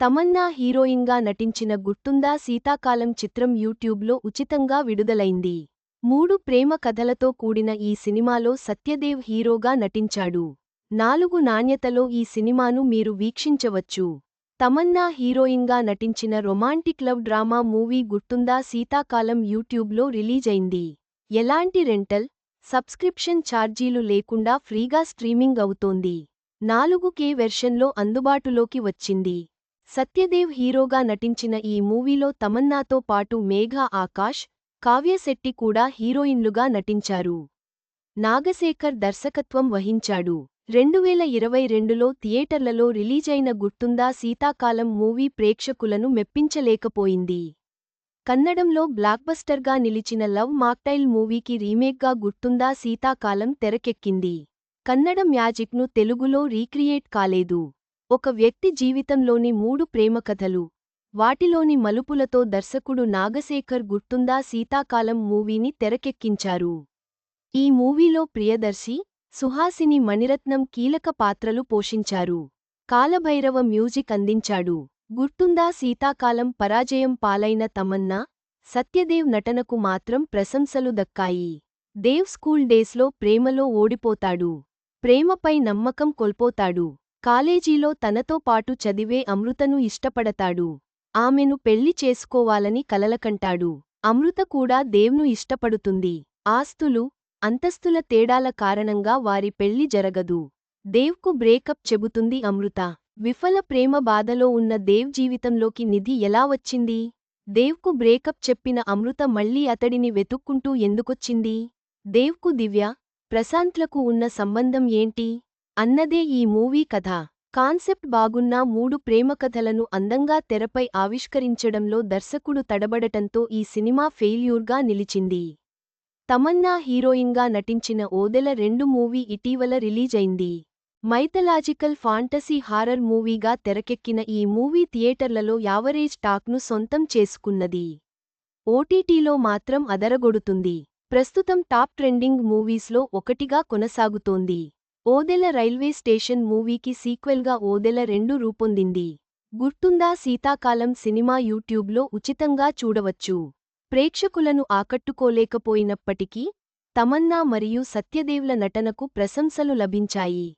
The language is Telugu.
తమన్నా హీరోయిన్గా నటించిన గుర్తుందా శీతాకాలం చిత్రం యూట్యూబ్లో ఉచితంగా విడుదలైంది. మూడు ప్రేమ కథలతో కూడిన ఈ సినిమాలో సత్యదేవ్ హీరోగా నటించాడు. నాలుగు నాణ్యతలో ఈ సినిమాను మీరు వీక్షించవచ్చు. తమన్నా హీరోయిన్గా నటించిన రొమాంటిక్ లవ్ డ్రామా మూవీ గుర్తుందా శీతాకాలం యూట్యూబ్లో రిలీజైంది. ఎలాంటి రెంటల్ సబ్స్క్రిప్షన్ ఛార్జీలు లేకుండా ఫ్రీగా స్ట్రీమింగ్ అవుతోంది. నాలుగు కే వెర్షన్లో అందుబాటులోకి వచ్చింది. సత్యదేవ్ హీరోగా నటించిన ఈ మూవీలో తమన్నాతో పాటు మేఘ ఆకాష్ కావ్యశెట్టి కూడా హీరోయిన్లుగా నటించారు. నాగశేఖర్ దర్శకత్వం వహించాడు. రెండువేల ఇరవై రెండులో థియేటర్లలో రిలీజైన గుర్తుందా శీతాకాలం మూవీ ప్రేక్షకులను మెప్పించలేకపోయింది. కన్నడంలో బ్లాక్బస్టర్గా నిలిచిన లవ్ మాక్టైల్ మూవీకి రీమేక్గా గుర్తుందా శీతాకాలం తెరకెక్కింది. కన్నడ మ్యాజిక్ను తెలుగులో రీక్రియేట్ కాలేదు. ఒక వ్యక్తి జీవితంలోని మూడు ప్రేమకథలు. వాటిలోని మలుపులతో దర్శకుడు నాగశేఖర్ గుర్తుందా? శీతాకాలం మూవీని తెరకెక్కించారు. ఈ మూవీలో ప్రియదర్శి సుహాసిని మణిరత్నం కీలక పాత్రలు పోషించారు. కాలభైరవ మ్యూజిక్ అందించాడు. గుర్తుందా? శీతాకాలం పరాజయం పాలైన తమన్నా సత్యదేవ్ నటనకు మాత్రం ప్రశంసలు దక్కాయి. దేవ్ స్కూల్ డేస్లో ప్రేమలో ఓడిపోతాడు. ప్రేమపై నమ్మకం కోల్పోతాడు. కాలేజీలో తనతో పాటు చదివే అమృతను ఇష్టపడతాడు. ఆమెను పెళ్ళి చేసుకోవాలని కలలకంటాడు. అమృత కూడా దేవ్ను ఇష్టపడుతుంది. ఆస్తులు అంతస్తుల తేడాల కారణంగా వారి పెళ్ళి జరగదు. దేవ్కు బ్రేకప్ చెబుతుంది అమృత. విఫల ప్రేమ బాధలో ఉన్న దేవ్ జీవితంలోకి నిధి ఎలా వచ్చింది? దేవ్కు బ్రేకప్ చెప్పిన అమృత మళ్ళీ అతడిని వెతుక్కుంటూ ఎందుకొచ్చింది? దేవ్కు దివ్య ప్రశాంత్లకు ఉన్న సంబంధం ఏంటి? అన్నదే ఈ మూవీ కథ. కాన్సెప్ట్ బాగున్నా మూడు ప్రేమకథలను అందంగా తెరపై ఆవిష్కరించడంలో దర్శకుడు తడబడటంతో ఈ సినిమా ఫెయిల్యూర్గా నిలిచింది. తమన్నా హీరోయిన్గా నటించిన ఓదెల రెండు మూవీ ఇటీవల రిలీజైంది. మైథలాజికల్ ఫాంటసీ హారర్ మూవీగా తెరకెక్కిన ఈ మూవీ థియేటర్లలో యావరేజ్ టాక్ను సొంతం చేసుకున్నది. ఓటీటీలో మాత్రం అదరగొడుతుంది. ప్రస్తుతం టాప్ ట్రెండింగ్ మూవీస్లో ఒకటిగా కొనసాగుతోంది. ఓదెల రైల్వే స్టేషన్ మూవీకి సీక్వెల్గా ఓదెల రెండు రూపొందింది. గుర్తుందా శీతాకాలం సినిమా యూట్యూబ్లో ఉచితంగా చూడవచ్చు. ప్రేక్షకులను ఆకట్టుకోలేకపోయినప్పటికీ తమన్నా మరియు సత్యదేవ్ల నటనకు ప్రశంసలు లభించాయి.